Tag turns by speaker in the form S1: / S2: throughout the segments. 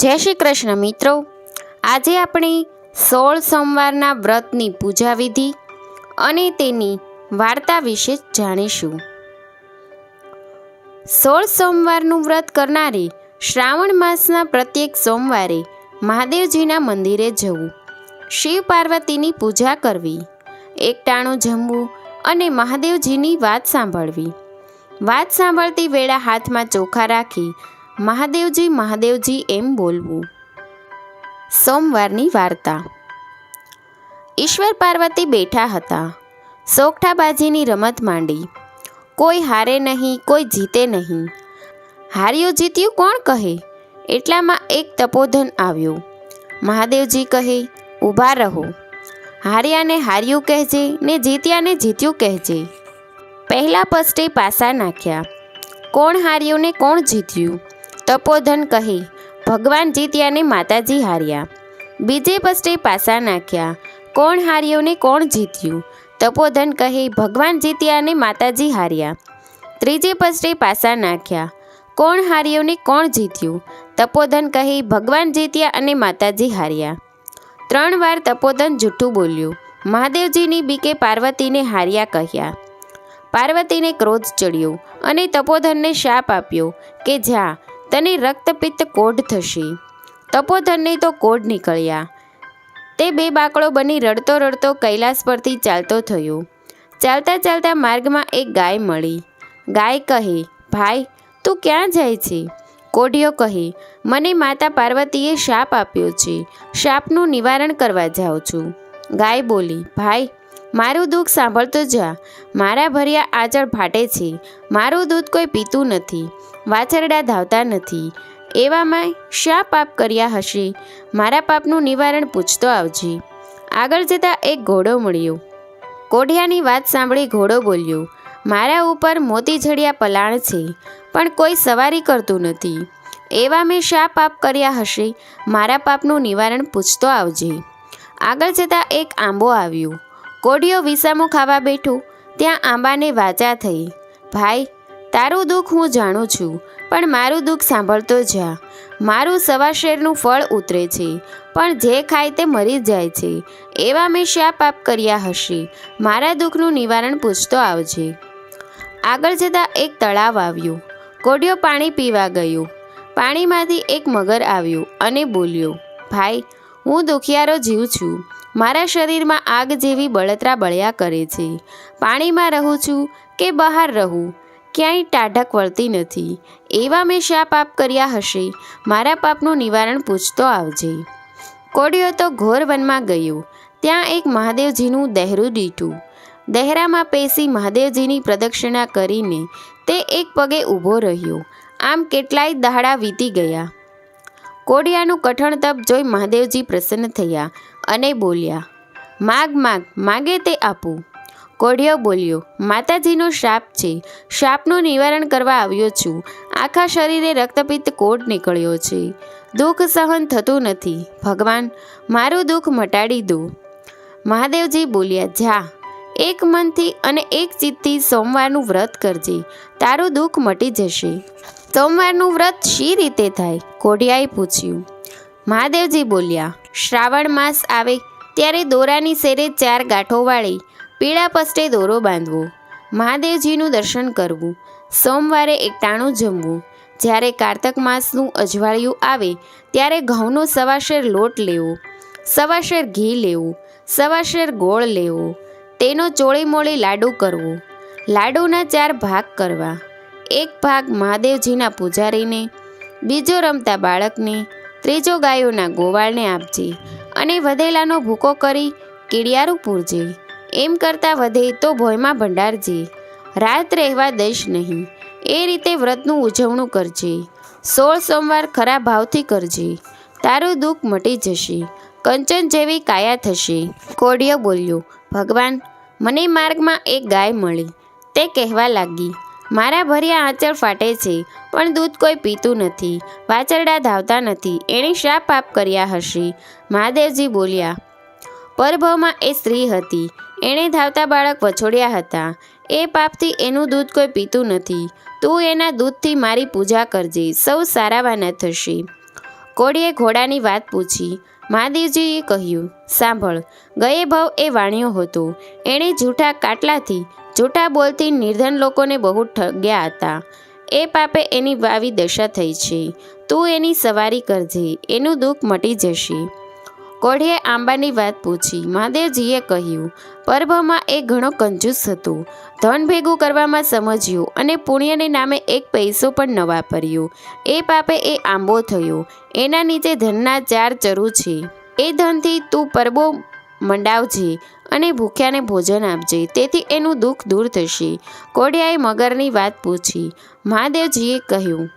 S1: જય શ્રી કૃષ્ણ મિત્રો. આજે આપણે સોળ સોમવારના વ્રતની પૂજા વિધિ અને તેની વાર્તા વિશે જાણીશું. સોળ સોમવારનું વ્રત કરનારે શ્રાવણ માસના પ્રત્યેક સોમવારે મહાદેવજીના મંદિરે જવું. શિવ પાર્વતીની પૂજા કરવી, એકટાણું જમવું અને મહાદેવજીની વાત સાંભળવી. વાત સાંભળતી વેળા હાથમાં ચોખા રાખી મહાદેવજી મહાદેવજી એમ બોલવું. સોમવારની વાર્તા. ઈશ્વર પાર્વતી બેઠા હતા. સોગઠાબાજીની રમત માંડી. કોઈ હારે નહીં, કોઈ જીતે નહીં. હાર્યું જીત્યું કોણ કહે? એટલામાં એક તપોધન આવ્યો. મહાદેવજી કહે ઊભા રહો. હાર્યાને હાર્યું કહેજે, ને જીત્યાને જીત્યું કહેજે. પહેલા પસ્ટે પાસા નાખ્યા. કોણ હાર્યું ને કોણ જીત્યું? તપોધન કહી, ભગવાન જીત્યાને માતાજી હાર્યા. બીજે પસ્ટે પાસા નાખ્યા. કોણ હાર્યું ને કોણ જીત્યું? તપોધન કહી, ભગવાન જીત્યા ને માતાજી હાર્યા. ત્રીજે પસ્ટે પાસા નાખ્યા. કોણ હાર્યું ને કોણ જીત્યું? તપોધન કહી, ભગવાન જીત્યા અને માતાજી હાર્યા. ત્રણ વાર તપોધન જૂઠું બોલ્યું. મહાદેવજીની બીકે પાર્વતીને હાર્યા કહ્યા. પાર્વતીને ક્રોધ ચડ્યો અને તપોધનને શાપ આપ્યો કે, જા તને રક્તપિત્ત કોઢ થશે. તપોધનની તો કોઢ નીકળ્યા. તે બે બાકડો બની રડતો રડતો કૈલાસ પરથી ચાલતો થયો. ચાલતા ચાલતા માર્ગમાં એક ગાય મળી. ગાય કહે, ભાઈ, તું ક્યાં જાય છે? કોઢિયો કહે, મને માતા પાર્વતીએ શાપ આપ્યો છે. શાપનું નિવારણ કરવા જાઉં છું. ગાય બોલી, ભાઈ મારું દુઃખ સાંભળતો જા. મારા ભર્યા આચળ ફાટે છે. મારું દૂધ કોઈ પીતું નથી. વાછરડા ધાવતા નથી. એવામાં શા પાપ કર્યા હશે? મારા પાપનું નિવારણ પૂછતો આવજે. આગળ જતાં એક ઘોડો મળ્યો. કોઢિયાની વાત સાંભળી ઘોડો બોલ્યો, મારા ઉપર મોતી જડિયા પલાણ છે, પણ કોઈ સવારી કરતું નથી. એવા મેં શા પાપ કર્યા હશે? મારા પાપનું નિવારણ પૂછતો આવજે. આગળ જતાં એક આંબો આવ્યો. કોઢિયો વિસામું ખાવા બેઠું. ત્યાં આંબાને વાચા થઈ. ભાઈ, તારું દુઃખ હું જાણું છું, પણ મારું દુઃખ સાંભળતો જા. મારું સવા શેરનું ફળ ઉતરે છે, પણ જે ખાય તે મરી જાય છે. એવા મેં શા પાપ કર્યા હશે. મારા દુઃખનું નિવારણ પૂછતો આવજે. આગળ જતાં એક તળાવ આવ્યું. કોડિયો પાણી પીવા ગયું. પાણીમાંથી એક મગર આવ્યું અને બોલ્યો, ભાઈ હું દુખિયારો જીવ છું. મારા શરીરમાં આગ જેવી બળતરા બળ્યા કરે છે. પાણીમાં રહું છું કે બહાર રહું? ક્યાંય ટાઢક વળતી નથી. એવા મેં શા પાપ કર્યા હશે? મારા પાપનું નિવારણ પૂછતો આવજે. કોડિયો તો ઘોર વનમાં ગયો. ત્યાં એક મહાદેવજીનું દહેરું દીઠું. દહેરામાં પેસી મહાદેવજીની પ્રદક્ષિણા કરીને તે એક પગે ઊભો રહ્યો. આમ કેટલાય દહાડા વીતી ગયા. કોડિયાનું કઠણ તપ જોઈ મહાદેવજી પ્રસન્ન થયા અને બોલ્યા, માગ માગ, માગે તે આપું. કોઢિયો બોલ્યો, માતાજીનો શાપ છે. શાપનું નિવારણ કરવા આવ્યો છું. આખા શરીરે રક્તપિત્ત કોટ નીકળ્યો છે. દુઃખ સહન થતું નથી. ભગવાન, મારું દુઃખ મટાડી દો. મહાદેવજી બોલ્યા, જા. એક મનથી અને એક ચિત્તથી સોમવારનું વ્રત કરજે. તારું દુઃખ મટી જશે. સોમવારનું વ્રત શી રીતે થાય? કોઢિયાએ પૂછ્યું. મહાદેવજી બોલ્યા, શ્રાવણ માસ આવે ત્યારે દોરાની સેરે ચાર ગાંઠો વાળી પીળા પસ્ટે દોરો બાંધવો. મહાદેવજીનું દર્શન કરવું. સોમવારે એકટાણું જમવું. જ્યારે કારતક માસનું અજવાળિયું આવે ત્યારે ઘઉંનો સવાશેર લોટ લેવો. સવાશેર ઘી લેવું. સવાશેર ગોળ લેવો. તેનો ચોળીમોળી લાડુ કરવો. લાડુના ચાર ભાગ કરવા. એક ભાગ મહાદેવજીના પૂજારીને, બીજો રમતા બાળકને, ત્રીજો ગાયોના ગોવાળને આપજે અને વધેલાનો ભૂકો કરી કીડિયારું પૂરજે. એમ કરતાં વધે તો ભોયમાં ભંડારજે. રાત રહેવા દઈશ નહીં. એ રીતે વ્રતનું ઉજવણું કરજે. સોળ સોમવાર ખરા ભાવથી કરજે. તારું દુઃખ મટી જશે. કંચન જેવી કાયા થશે. કોડિયો બોલ્યો, ભગવાન, મને માર્ગમાં એક ગાય મળી. તે કહેવા લાગી મારા ભર્યા આંચળ ફાટે છે, પણ દૂધ કોઈ પીતું નથી. વાચરડા ધાવતા નથી, એણે શા પાપ કર્યા હશે? મહાદેવજી બોલ્યા, પરભવમાં એ સ્ત્રી હતી. એણે ધાવતા બાળક વછોડ્યા હતા. એ પાપથી એનું દૂધ કોઈ પીતું નથી. તું એના દૂધથી મારી પૂજા કરજે, સૌ સારાવાના થશે. કોળીએ ઘોડાની વાત પૂછી. મહાદેવજીએ કહ્યું, સાંભળ, ગયે ભાવ એ વાણ્યો હતો. એણે જૂઠા કાટલાથી જૂઠા બોલથી નિર્ધન લોકોને બહુ ઠગ્યા હતા. એ પાપે એની વાવી દશા થઈ છે. તું એની સવારી કરજે, એનું દુઃખ મટી જશે. કોઢીએ આંબાની વાત પૂછી. મહાદેવજીએ કહ્યું, પરભમાં એ ઘણો કંજૂસ હતો. ધન ભેગું કરવામાં સમજ્યું અને પુણ્યને નામે એક પૈસો પણ ન વાપર્યો. એ પાપે એ આંબો થયો. એના નીચે ધનના ચાર ચરુ છે. એ ધનથી તું પરબો મંડાવજે. અને ભૂખ્યાને ભોજન આપજે. તેથી એનું દુઃખ દૂર થશે. કોઢિયાએ મગરની વાત પૂછી. મહાદેવજીએ કહ્યું,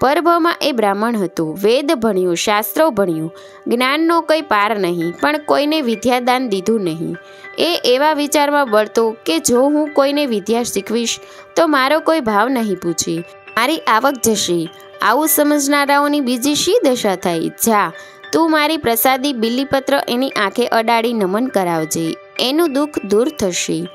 S1: પરભમાં એ બ્રાહ્મણ હતું. વેદ ભણ્યું, શાસ્ત્રો ભણ્યું. જ્ઞાનનો કંઈ પાર નહીં, પણ કોઈને વિદ્યાદાન દીધું નહીં. એ એવા વિચારમાં બળતો કે જો હું કોઈને વિદ્યા શીખવીશ, તો મારો કોઈ ભાવ નહીં પૂછે. મારી આવક જશે. આવું સમજનારાઓની બીજી શી દશા થાય? જા, તું મારી પ્રસાદી બિલીપત્ર એની આંખે અડાડી નમન કરાવજે. એનું દુઃખ દૂર થશે.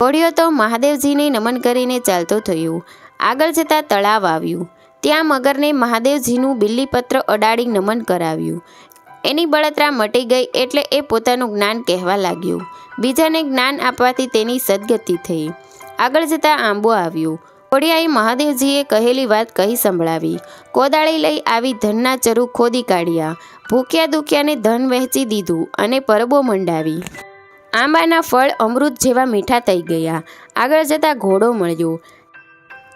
S1: ઘોડિયો તો મહાદેવજીને નમન કરીને ચાલતો થયો. આગળ જતાં તળાવ આવ્યું. ત્યાં મગરને મહાદેવજીનું બિલ્લીપત્ર અડાડી નમન કરાવ્યું. એની બળતરા મટી ગઈ એટલે એ પોતાનું જ્ઞાન કહેવા લાગ્યું. બીજાને જ્ઞાન આપવાથી તેની સદગતિ થઈ. આગળ જતાં આંબો આવ્યો. કોડિયાએ મહાદેવજીએ કહેલી વાત કહી સંભળાવી. કોદાળી લઈ આવી ધનના ચરુ ખોદી કાઢ્યા. ભૂખ્યા દુખ્યાને ધન વહેંચી દીધું અને પરબો મંડાવી. આંબાના ફળ અમૃત જેવા મીઠા થઈ ગયા. આગળ જતાં ઘોડો મળ્યો.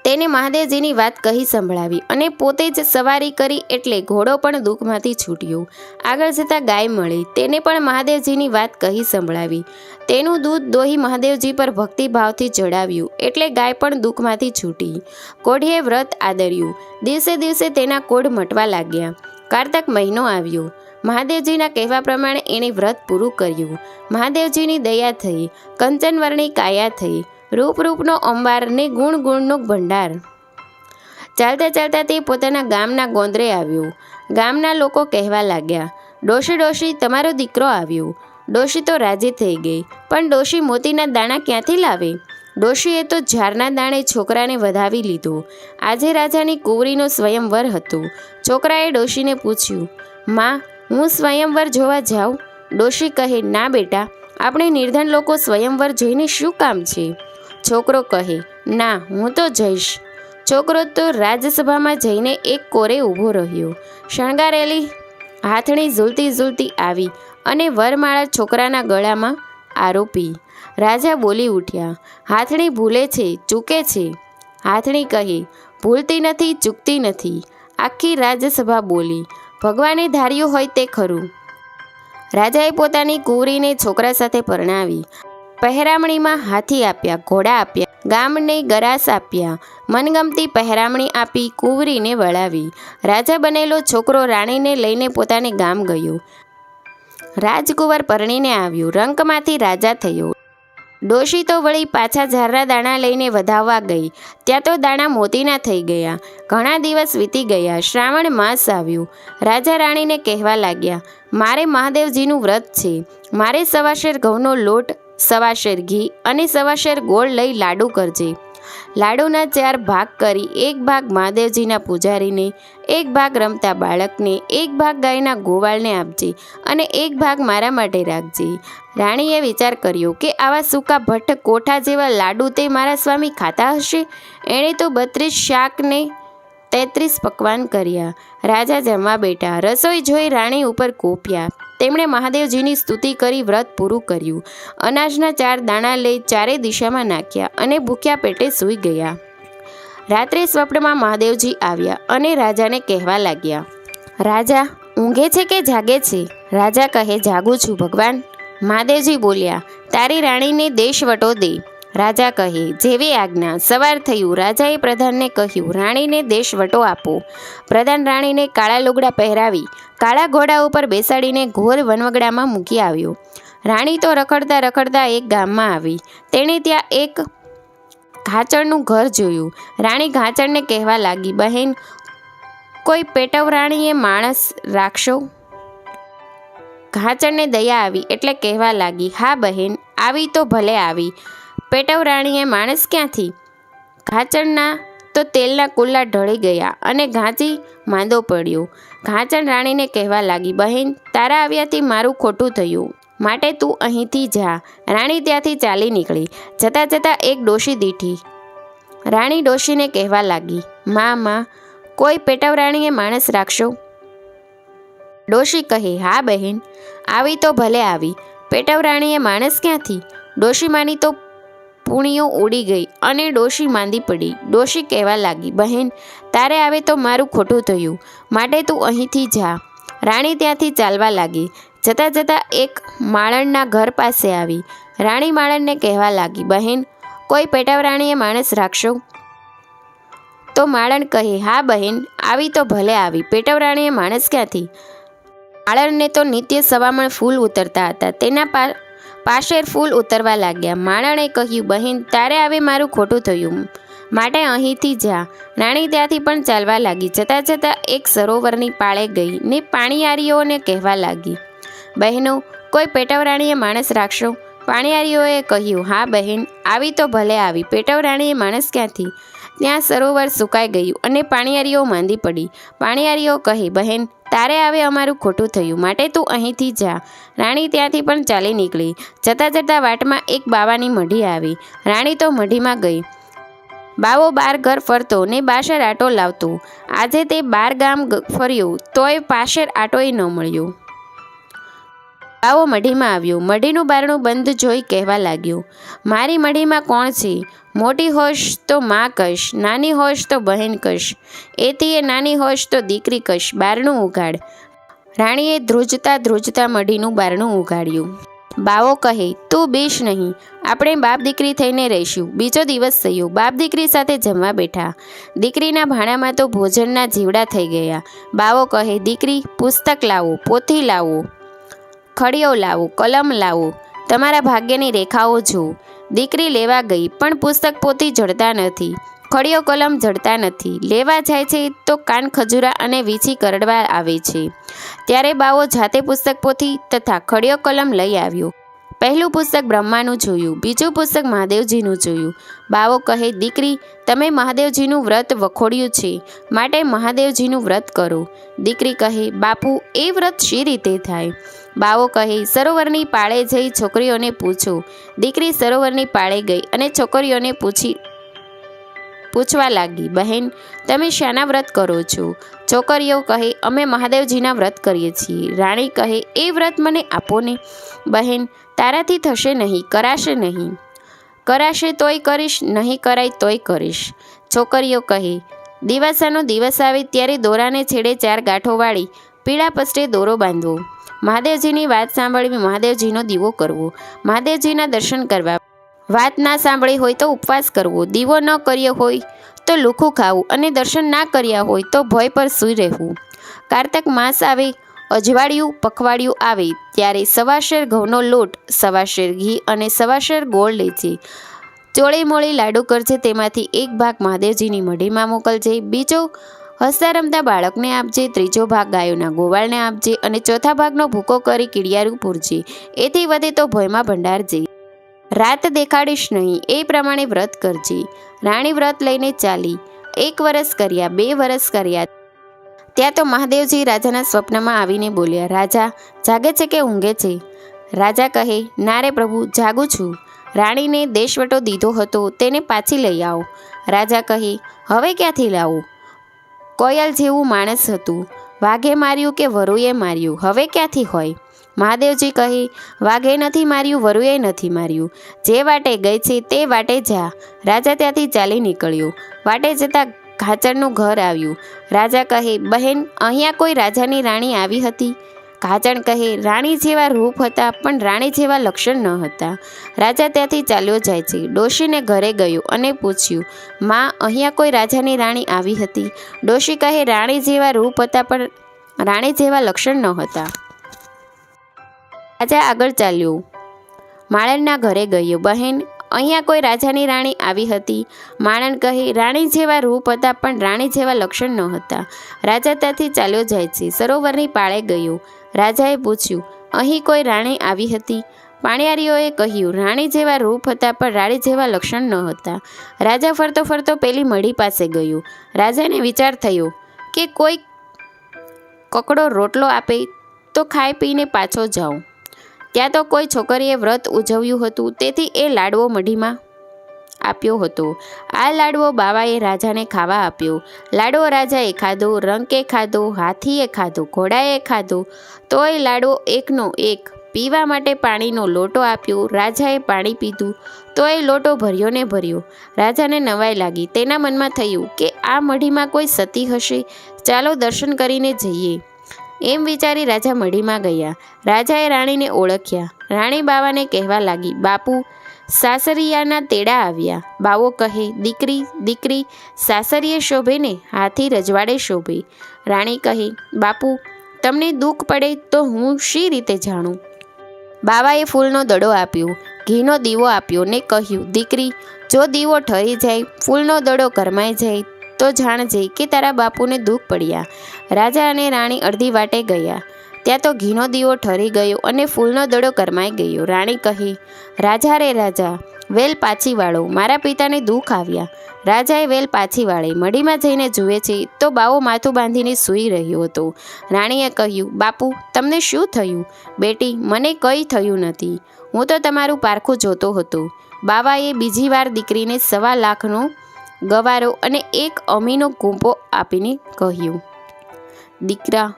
S1: તેને મહાદેવજીની વાત કહી સંભળાવી અને પોતે જ સવારી કરી એટલે ઘોડો પણ દુઃખમાંથી છૂટ્યો. આગળ જતાં ગાય મળી. તેને પણ મહાદેવજીની વાત કહી સંભળાવી. તેનું દૂધ દોહી મહાદેવજી પર ભક્તિભાવથી ચડાવ્યું એટલે ગાય પણ દુઃખમાંથી છૂટી. કોઢીએ વ્રત આદર્યું. દિવસે દિવસે તેના કોઢ મટવા લાગ્યા. કારતક મહિનો આવ્યો. મહાદેવજીના કહેવા પ્રમાણે એણે વ્રત પૂરું કર્યું. મહાદેવજીની દયા થઈ, કંચનવર્ણી કાયા થઈ, રૂપરૂપનો અંબાર ને ગુણ ગુણનો ભંડાર. ચાલતા ચાલતા તે પોતાના ગામના ગોંદરે આવ્યો. ગામના લોકો કહેવા લાગ્યા, ડોશી ડોશી, તમારો દીકરો આવ્યો. ડોશી તો રાજી થઈ ગઈ, પણ ડોશી મોતીના દાણા ક્યાંથી લાવે? ડોશીએ તો ઝારના દાણે છોકરાને વધાવી લીધો. આજે રાજાની કુંવરીનો સ્વયંવર હતો. છોકરાએ ડોશીને પૂછ્યું, માં હું સ્વયંવર જોવા જાઉં? ડોશી કહે, ના બેટા, આપણે નિર્ધન લોકો સ્વયંવર જોઈને શું કામ છે? છોકરો કહે, ના, હું તો જઈશ. છોકરો તો રાજ્યસભામાં જઈને એક કોરે ઊભો રહ્યો. શણગારેલી હાથણી ઝૂલતી ઝૂલતી આવી અને વરમાળા છોકરાના ગળામાં આરોપી. રાજા બોલી ઉઠ્યા, હાથણી ભૂલે છે, ચૂકે છે. હાથણી કહે, ભૂલતી નથી, ચૂકતી નથી. આખી રાજ્યસભા બોલી ભગવાને ધાર્યું હોય તે ખરું. રાજાએ પોતાની કુંવરીને છોકરા સાથે પરણાવી, પહેરામણીમાં હાથી આપ્યા, ઘોડા આપ્યા, ગામને ગરાસ આપ્યા, મનગમતી પહેરામણી આપી કુંવરીને વળાવી. રાજા બનેલો છોકરો રાણીને લઈને પોતાને ગામ ગયો. રાજકુંવર પરણીને આવ્યું, રંકમાંથી રાજા થયો. ડોશી તો વળી પાછા ઝારના દાણા લઈને વધાવવા ગઈ. ત્યાં તો દાણા મોતીના થઈ ગયા. ઘણા દિવસ વીતી ગયા. શ્રાવણ માસ આવ્યું. રાજા રાણીને કહેવા લાગ્યા, મારે મહાદેવજીનું વ્રત છે. મારે સવાશેર ઘઉંનો લોટ, સવાશેર ઘી અને સવાશેર ગોળ લઈ લાડુ કરજે. લાડુના ચાર ભાગ કરી એક ભાગ મહાદેવજીના પૂજારીને, એક ભાગ રમતા બાળકને, એક ભાગ ગાયના ગોવાળને આપજે અને એક ભાગ મારા માટે રાખજે. રાણીએ વિચાર કર્યો કે આવા સૂકા ભટ્ટ કોઠા જેવા લાડુ તે મારા સ્વામી ખાતા હશે? એણે તો બત્રીસ શાકને તેત્રીસ પકવાન કર્યા. રાજા જમવા બેઠા. રસોઈ જોઈ રાણી ઉપર કોપ્યા. તેમણે મહાદેવજીની સ્તુતિ કરી વ્રત પૂરું કર્યું. અનાજના ચાર દાણા લઈ ચારે દિશામાં નાખ્યા અને ભૂખ્યા પેટે સૂઈ ગયા. રાત્રે સ્વપ્નમાં મહાદેવજી આવ્યા અને રાજાને કહેવા લાગ્યા, રાજા, ઊંઘે છે કે જાગે છે? રાજા કહે, જાગું છું, ભગવાન. મહાદેવજી બોલ્યા, તારી રાણીને દેશવટો દે. રાજા કહે, જેવી આજ્ઞા, સવાર થયું. રાજાએ પ્રધાનને કહ્યું, રાણીને દેશવટો આપો. પ્રધાન રાણીને કાળા લુગડા પહેરાવી કાળા ઘોડા ઉપર બેસાડીને ઘોર વનવગડામાં મૂકી આવ્યો. રાણી તો રખડતા રખડતા એક ગામમાં આવી. તેણે ત્યાં એક ઘાચણનું ઘર જોયું. રાણી ઘાચરને કહેવા લાગી, બહેન, કોઈ પેટવરાણીએ માણસ રાખશો? ઘાચરને દયા આવી એટલે કહેવા લાગી, હા, બહેન, આવી તો ભલે આવી. પેટવરાણીએ માણસ ક્યાંથી? ઘાચરના તો તેલના કુલ્લા ઢળી ગયા અને ઘાંચી માંદો પડ્યો. ઘાચણ રાણીને કહેવા લાગી, બહેન, તારા આવ્યાથી મારું ખોટું થયું. માટે તું અહીંથી જા. રાણી ત્યાંથી ચાલી નીકળી. જતાં જતાં એક ડોશી દીઠી. રાણી ડોશીને કહેવા લાગી, માં માં, કોઈ પેટવરાણીએ માણસ રાખશો? ડોશી કહે, હા, બહેન, આવી તો ભલે આવી. પેટવરાણીએ માણસ ક્યાંથી? ડોશીમાની તો પૂણીઓ ઉડી ગઈ અને ડોશી માંદી પડી. ડોશી કહેવા લાગી, બહેન, તારે આવે તો મારું ખોટું થયું. માટે તું અહીંથી જા. રાણી ત્યાંથી ચાલવા લાગી. જતાં જતાં એક માળણના ઘર પાસે આવી. રાણી માળણને કહેવા લાગી, બહેન, કોઈ પેટાવરાણીએ માણસ રાખશો? તો માળણ કહે, હા, બહેન, આવી તો ભલે આવી. પેટવરાણીએ માણસ ક્યાંથી? માળણને તો નિત્ય સવામણ ફૂલ ઉતરતા હતા. તેના પાશેર ફૂલ ઉતરવા લાગ્યા. માણણે કહ્યું, બહેન, તારે આવે મારું ખોટું થયું. માટે અહીંથી જા. રાણી ત્યાંથી પણ ચાલવા લાગી. જતાં જતાં એક સરોવરની પાળે ગઈ ને પાણીયારીઓને કહેવા લાગી, બહેનો, કોઈ પેટવરાણીએ માણસ રાખશો? પાણીયારીઓએ કહ્યું, હા, બહેન, આવી તો ભલે આવી. પેટવરાણીએ માણસ ક્યાંથી? ત્યાં સરોવર સુકાઈ ગયું અને પાણીયારીઓ માંદી પડી. પાણીયારીઓ કહે, બહેન, તારે આવે અમારું ખોટું થયું. માટે તું અહીંથી જા. રાણી ત્યાંથી પણ ચાલી નીકળી. જતાં જતાં વાટમાં એક બાવાની મઢી આવી. રાણી તો મઢીમાં ગઈ. બાવો બાર ઘર ફરતો ને બાશર આટો લાવતો. આજે તે બાર ગામ ફર્યું, તોય પાશર આટોય ન મળ્યો. બાવો મઢીમાં આવ્યું. મઢીનું બારણું બંધ જોઈ કહેવા લાગ્યું, મારી મઢીમાં કોણ છે? મોટી હોશ તો માં કશ, નાની હોશ તો બહેન કશ એથી એ નાની હોશ તો દીકરી કશ. બારણું ઉગાડ રાણીએ ધ્રુજતા ધ્રુજતા મઢીનું બારણું ઉગાડ્યું બાવો કહે, તું બીશ નહીં. આપણે બાપ દીકરી થઈને રહીશું. બીજો દિવસ થયો. બાપ દીકરી સાથે જમવા બેઠા. દીકરીના ભાણામાં તો ભોજનના જીવડા થઈ ગયા. બાવો કહે, દીકરી, પુસ્તક લાવો, પોથી લાવો. ખડીઓ લાવો, કલમ લાવો, તમારા ભાગ્યની રેખાઓ જુઓ દીકરી લેવા ગઈ, પણ પુસ્તક પોથી જડતા નથી. ખડીઓ કલમ જડતા નથી. લેવા જાય છે તો કાન ખજૂરા અને વીછી કરડવા આવે છે. ત્યારે બાવો જાતે પુસ્તક પોથી તથા ખડીઓ કલમ લઈ આવ્યો. પહેલું પુસ્તક બ્રહ્માનું જોયું, બીજું પુસ્તક મહાદેવજીનું જોયું. બાવો કહે, દીકરી, તમે મહાદેવજીનું વ્રત વખોડ્યું છે, માટે મહાદેવજીનું વ્રત કરો. દીકરી કહે, બાપુ, એ વ્રત શી રીતે થાય? બાવો કહે, સરોવરની પાળે જઈ છોકરીઓને પૂછો. દીકરી સરોવરની પાળે ગઈ અને છોકરીઓને પૂછી, પૂછવા લાગી, બહેન, તમે શાના વ્રત કરો છો? છોકરીઓ કહે, અમે મહાદેવજીના વ્રત કરીએ છીએ. રાણી કહે, એ વ્રત મને આપો ને. બહેન, તારાથી થશે નહીં, કરાશે નહીં. કરાશે તોય કરીશ, નહીં કરાય તોય કરીશ. છોકરીઓ કહે, દિવાસાનો દિવસ આવે ત્યારે દોરાને છેડે ચાર ગાંઠો વાળી પીળા પસ્ટે દોરો બાંધવો. મહાદેવજીની વાત સાંભળવી મહાદેવજીનો દીવો કરવો. મહાદેવજીના દર્શન કરવા. વાત ના સાંભળી હોય તો ઉપવાસ કરવો. દીવો ન કર્યો હોય તો લુખું ખાવું અને દર્શન ના કર્યા હોય તો ભય પર સૂઈ રહેવું. કારતક માસ આવે, અજવાળિયું, પખવાડિયું આવે, ત્યારે સવાશેર ઘઉંનો લોટ સવાશેર ઘી અને સવાશેર ગોળ લેજે ચોળી મોળી લાડુ કરજે, તેમાંથી એક ભાગ મહાદેવજીની મઢીમાં મોકલજે. બીજો હસતા રમતા બાળકને આપજે, ત્રીજો ભાગ ગાયોના ગોવાળને આપજે અને ચોથા ભાગનો ભૂકો કરી કીડિયારું પૂરજે. એથી વધે તો ભયમાં ભંડારજે. રાત દેખાડીશ નહીં, એ પ્રમાણે વ્રત કરજે. રાણી વ્રત લઈને ચાલી. એક વરસ કર્યા, બે વરસ કર્યા. ત્યાં તો મહાદેવજી રાજાના સ્વપ્નમાં આવીને બોલ્યા, રાજા, જાગે છે કે ઊંઘે છે? રાજા કહે, ના રે પ્રભુ, જાગું છું. રાણીને દેશવટો દીધો હતો, તેને પાછી લઈ આવો. રાજા કહે, હવે ક્યાંથી લાવું? કોયલ જેવું માણસ હતું. વાઘે માર્યું કે વરુએ માર્યું? હવે ક્યાંથી હોય? મહાદેવજી કહી, વાઘે નથી માર્યું, વરુએ નથી માર્યું. જે વાટે ગઈ છે તે વાટે જા. રાજા ત્યાંથી ચાલી નીકળ્યો. વાટે જતાં ઘાચરનું ઘર આવ્યું. રાજા કહે, બહેન, અહીંયા કોઈ રાજાની રાણી આવી હતી? ઘાચણ કહે, રાણી જેવા રૂપ હતા, પણ રાણી જેવા લક્ષણ ન હતા. રાજા ત્યાંથી ચાલ્યો જાય છે. ડોશીને ઘરે ગયો અને પૂછ્યું, માં, અહીંયા કોઈ રાજાની રાણી આવી હતી? ડોશી કહે, રાણી જેવા રૂપ હતા, પણ રાણી જેવા લક્ષણ ન હતા. રાજા આગળ ચાલ્યો. માળણના ઘરે ગયો, બહેન, અહીંયા કોઈ રાજાની રાણી આવી હતી? માણન કહે, રાણી જેવા રૂપ હતા, પણ રાણી જેવા લક્ષણ ન હતા. રાજા ત્યાંથી ચાલ્યો જાય છે. સરોવરની પાળે ગયો. રાજાએ પૂછ્યું, અહીં કોઈ રાણી આવી હતી? પાણિયારીઓએ કહ્યું, રાણી જેવા રૂપ હતા, પણ રાણી જેવા લક્ષણ ન હતા. રાજા ફરતો ફરતો પેલી મઢી પાસે ગયો. રાજાને વિચાર થયો કે કોઈ કકડો રોટલો આપે તો ખાઈ પીને પાછો જાઉં. ત્યાં તો કોઈ છોકરીએ વ્રત ઉજવ્યું હતું, તેથી એ લાડવો મઢીમાં આપ્યો હતો. આ લાડવો બાવાએ રાજાને ખાવા આપ્યો. લાડવો રાજાએ ખાધો રંકે ખાધો, હાથીએ ખાધો, ઘોડાએ ખાધો. તોય લાડવો એકનો એક. પીવા માટે પાણીનો લોટો આપ્યો. રાજાએ પાણી પીધું. તો એ લોટો ભર્યો ને ભર્યો. રાજાને નવાઈ લાગી. તેના મનમાં થયું કે આ મઢીમાં કોઈ સતી હશે. ચાલો દર્શન કરીને જઈએ. એમ વિચારી રાજા મઢીમાં ગયા. રાજાએ રાણીને ઓળખ્યા. રાણી બાવાને કહેવા લાગી, બાપુ સાસરિયાના તેડા આવ્યા. બાવો કહે, દીકરી દીકરી, સાસરીએ શોભે ને હાથી રજવાડે શોભે. રાણી કહે, બાપુ, તમને દુઃખ પડે તો હું શી રીતે જાણું? બાવાએ ફૂલનો દડો આપ્યો, ઘીનો દીવો આપ્યો ને કહ્યું, દીકરી, જો દીવો ઠરી જાય, ફૂલનો દડો કરમાઈ જાય, તો જાણજે કે તારા બાપુને દુઃખ પડ્યા. રાજા અને રાણી અડધી વાટે ગયા. ત્યાં તો ઘીનો દીવો ઠરી ગયો અને ફૂલનો દડો કરમાઈ ગયો. રાણી કહી, રાજા રે રાજા, વેલ પાછી વાળો મારા પિતાને દુઃખ આવ્યા. રાજાએ વેલ પાછી વાળી મડીમાં જઈને જુએ છે તો બાવો માથું બાંધીને સૂઈ રહ્યો હતો. રાણીએ કહ્યું, બાપુ, તમને શું થયું? બેટી, મને કંઈ થયું નથી. હું તો તમારું પારખું જોતો હતો. બાવાએ બીજી વાર દીકરીને સવા લાખનો ગવારો અને એક અમીનો કૂંપો આપીને કહ્યું, દીકરા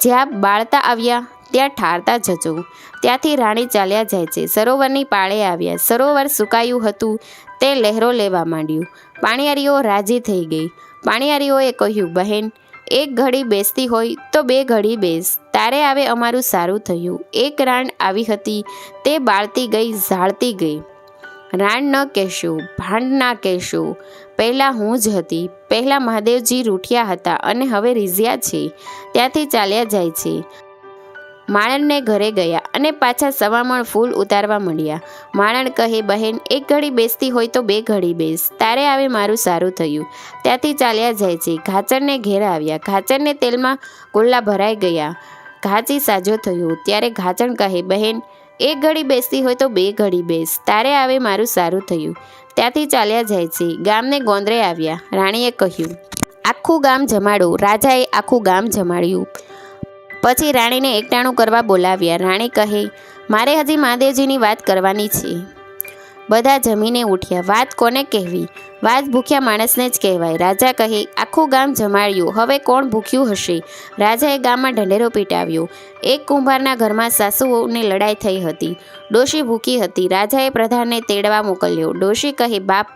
S1: જ્યાં બાળતા આવ્યા, ત્યાં ઠારતા જજો. ત્યાંથી રાણી ચાલ્યા જાય છે. સરોવરની પાળે આવ્યા. સરોવર સુકાયું હતું. તે લહેરો લેવા માંડ્યું. પાણીયારીઓ રાજી થઈ ગઈ. પાણીયારીઓએ કહ્યું, બહેન, એક ઘડી બેસતી હોય તો બે ઘડી બેસ. તારે આવે અમારું સારું થયું. એક રાણ આવી હતી. તે બાળતી ગઈ, ઝાળતી ગઈ. રાણ ન કહેશું, ભાંડ ના કહેશું. પહેલાં હું જ હતી. પહેલાં મહાદેવજી રૂઠિયા હતા અને હવે રીઝ્યા છે. ત્યાંથી ચાલ્યા જાય છે. માણણને ઘરે ગયા અને પાછા સવામણ ફૂલ ઉતારવા માંડ્યા માણણ કહે, બહેન, એક ઘડી બેસતી હોય તો બે ઘડી બેસ. તારે આવે મારું સારું થયું. ત્યાંથી ચાલ્યા જાય છે. ઘાચરને ઘેર આવ્યા. ઘાચરને તેલમાં ગોલ્લા ભરાઈ ગયા. ઘાચી સાજો થયો. ત્યારે ઘાચણ કહે, બહેન એક ઘડી બેસતી હોય તો બે ઘડી બેસ. તારે આવે મારું સારું થયું. ત્યાંથી ચાલ્યા જાય છે. ગામને ગોંદરે આવ્યા. રાણીએ કહ્યું, આખું ગામ જમાડો. રાજાએ આખું ગામ જમાડ્યું. પછી રાણીને એકટાણું કરવા બોલાવ્યા. રાણી કહે, મારે હજી મહાદેવજીની વાત કરવાની છે. બધા જમીને ઉઠ્યા. વાત કોને કહેવી? વાત ભૂખ્યા માણસને જ કહેવાય. રાજા કહે, આખું ગામ જમાડ્યું. હવે કોણ ભૂખ્યું હશે? રાજાએ ગામમાં ઢંઢેરો પીટાવ્યો. એક કુંભારના ઘરમાં સાસુઓને લડાઈ થઈ હતી. ડોશી ભૂખી હતી. રાજાએ પ્રધાનને તેડવા મોકલ્યો. ડોશી કહે, બાપ,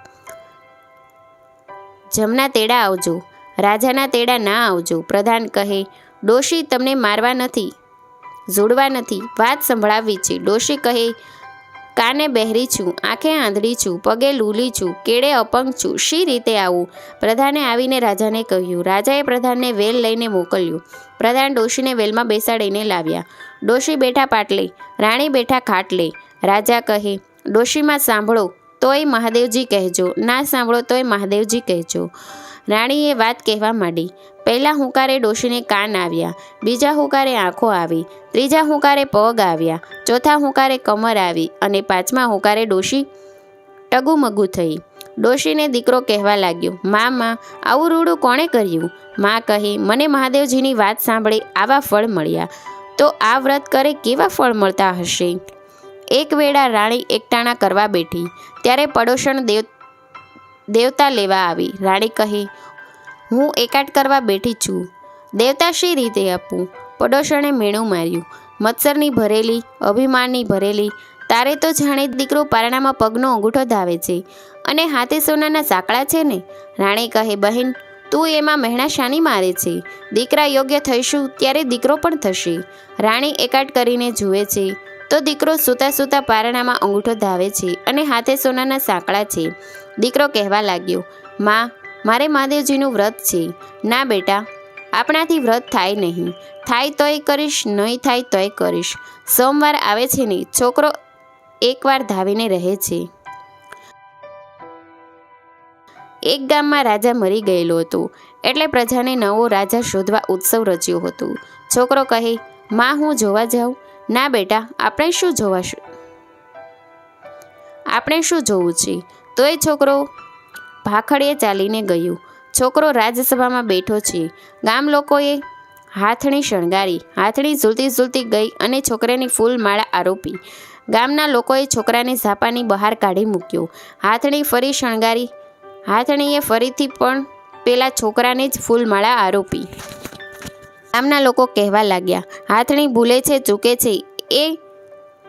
S1: જમના તેડા આવજો. રાજાના તેડા ના આવજો. પ્રધાન કહે, ડોશી તમને મારવા નથી, જોડવા નથી. વાત સંભળાવવી છે. ડોશી કહે કાને બહેરી છું, આંખે આંધળી છું, પગે લૂલી છું, કેળે અપંગ છું, શી રીતે આવું? પ્રધાને આવીને રાજાને કહ્યું, રાજાએ પ્રધાનને વેલ લઈને મોકલ્યું. પ્રધાન ડોશીને વેલમાં બેસાડીને લાવ્યા. ડોશી બેઠા પાટલે રાણી બેઠા ખાટલે રાજા કહે, ડોશીમાં સાંભળો, તોય મહાદેવજી કહેજો, ના સાંભળો તોય મહાદેવજી કહેજો. રાણીએ વાત કહેવા માંડી. પહેલાં હુંકારે ડોશીને કાન આવ્યા, બીજા હુંકારે આંખો આવી, ત્રીજા હુંકારે પગ આવ્યા, ચોથા હુંકારે કમર આવી અને પાંચમા હુંકારે ડોશી ટગુમગુ થઈ. ડોશીને દીકરો કહેવા લાગ્યો, મા મા, આવું રૂડું કોણે કર્યું? મા કહી, મને મહાદેવજીની વાત સાંભળી આવા ફળ મળ્યા. તો આ વ્રત કરે કેવા ફળ મળતા હશે? એક વેળા રાણી એકટાણા કરવા બેઠી. ત્યારે પડોશણ દેવ દેવતા લેવા આવી. રાણી કહે, હું એકાટ કરવા બેઠી છું. દેવતા શી રીતે આપું? પડોશણે મેણું માર્યું. મત્સરની ભરેલી, અભિમાનની ભરેલી, તારે તો જાણે દીકરો પારણામાં પગનો અંગૂઠો ધાવે છે. અને હાથે સોનાના સાંકળા છે ને? રાણી કહે, બહેન, તું એમાં મહેણા શાની મારે છે? દીકરા યોગ્ય થઈશું ત્યારે દીકરો પણ થશે. રાણી એકાટ કરીને જુએ છે, તો દીકરો સૂતા સૂતા પારણામાં અંગૂઠો ધાવે છે અને હાથે સોનાના સાંકળા છે. દીકરો કહેવા લાગ્યો, માં, મારે મહાદેવજીનું વ્રત છે. ના બેટા, આપણાથી વ્રત થાય નહીં. થાય તોય કરીશ, નહીં થાય તોય કરીશ. સોમવાર આવે છે ને, છોકરો એકવાર ધાવીને રહે છે. એક ગામમાં રાજા મરી ગયેલો હતો. એટલે પ્રજાને નવો રાજા શોધવા ઉત્સવ રચ્યો હતો. છોકરો કહે, માં, હું જોવા જાઉં? ના બેટા, આપણે શું જોવાશું આપણે શું જોવું છે? તોય છોકરો ભાખડીએ ચાલીને ગયો. છોકરો રાજ્યસભામાં બેઠો છે. ગામ લોકોએ હાથણી શણગારી. હાથણી ઝૂલતી ઝૂલતી ગઈ અને છોકરાની ફૂલમાળા આરોપી. ગામના લોકોએ છોકરાને ઝાપાની બહાર કાઢી મૂક્યો. હાથણી ફરી શણગારી. હાથણીએ ફરીથી પણ પેલા છોકરાને જ ફૂલમાળા આરોપી. ગામના લોકો કહેવા લાગ્યા, હાથણી ભૂલે છે, ચૂકે છે. એ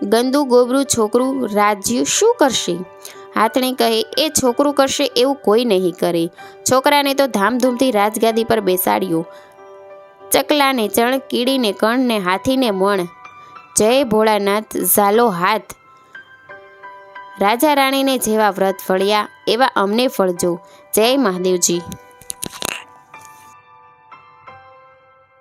S1: ગંદુ ગોબરું છોકરું રાજ્ય શું કરશે? હાથણી કહે, એ છોકરું કરશે એવું કોઈ નહીં કરે. છોકરાને તો ધામધૂમથી રાજગાદી પર બેસાડ્યો. ચકલાને ચણ, કીડીને કણને હાથીને મણ. જય ભોળાનાથ, ઝાલો હાથ. રાજા રાણીને જેવા વ્રત ફળ્યા, એવા અમને ફળજો. જય મહાદેવજી.